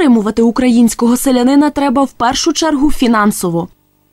Підтримувати українського селянина треба в першу чергу фінансово.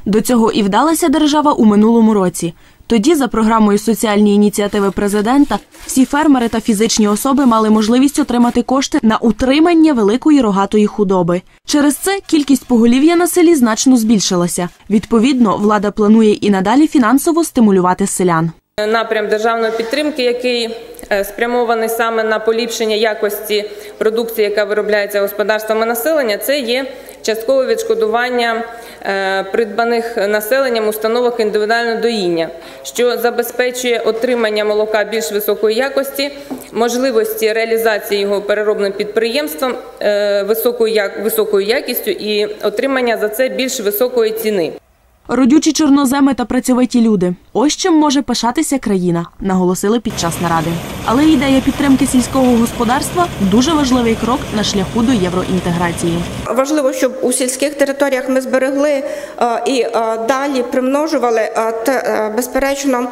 До цього і вдалася держава у минулому році. Тоді, за програмою соціальні ініціативи президента, всі фермери та фізичні особи мали можливість отримати кошти на утримання великої рогатої худоби. Через це кількість поголів'я на селі значно збільшилася. Відповідно, влада планує і надалі фінансово стимулювати селян. Напрям державної підтримки, який е, спрямований саме на поліпшення якості продукції, яка виробляється господарствами населення, це є часткове відшкодування е, придбаних населенням установок індивідуального доїння, що забезпечує отримання молока більш високої якості, можливості реалізації його переробним підприємством е, високою як- високою якістю і отримання за це більш високої ціни. Родючі чорноземи та працьовиті люди. Ось чим може пишатися країна, наголосили під час наради. Але ідея підтримки сільського господарства дуже важливий крок на шляху до євроінтеграції. Важливо, щоб у сільських територіях ми зберегли е, і е, далі примножували е, безперечно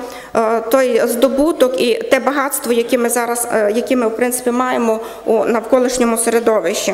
той здобуток і те багатство, яке ми зараз, яке ми в принципі маємо у навколишньому середовищі.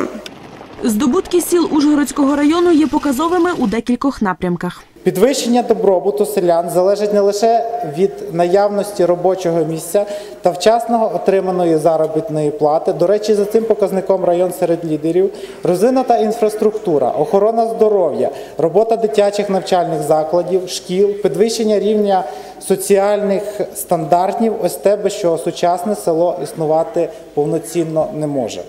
Здобутки сіл Ужгородського району є показовими у декількох напрямках. Підвищення добробуту селян залежить не лише від наявності робочого місця та вчасного отриманої заробітної плати. До речі, за цим показником район серед лідерів, розвинута інфраструктура, охорона здоров'я, робота дитячих навчальних закладів, шкіл, підвищення рівня соціальних стандартів. Ось те, чого сучасне село існувати повноцінно не може.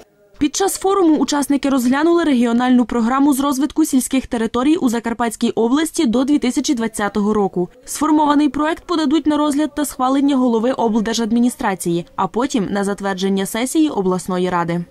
Під час форуму учасники розглянули регіональну програму з розвитку сільських територій у Закарпатській області до 2020 року. Сформований проект подадуть на розгляд та схвалення голови облдержадміністрації, а потім на затвердження сесії обласної ради.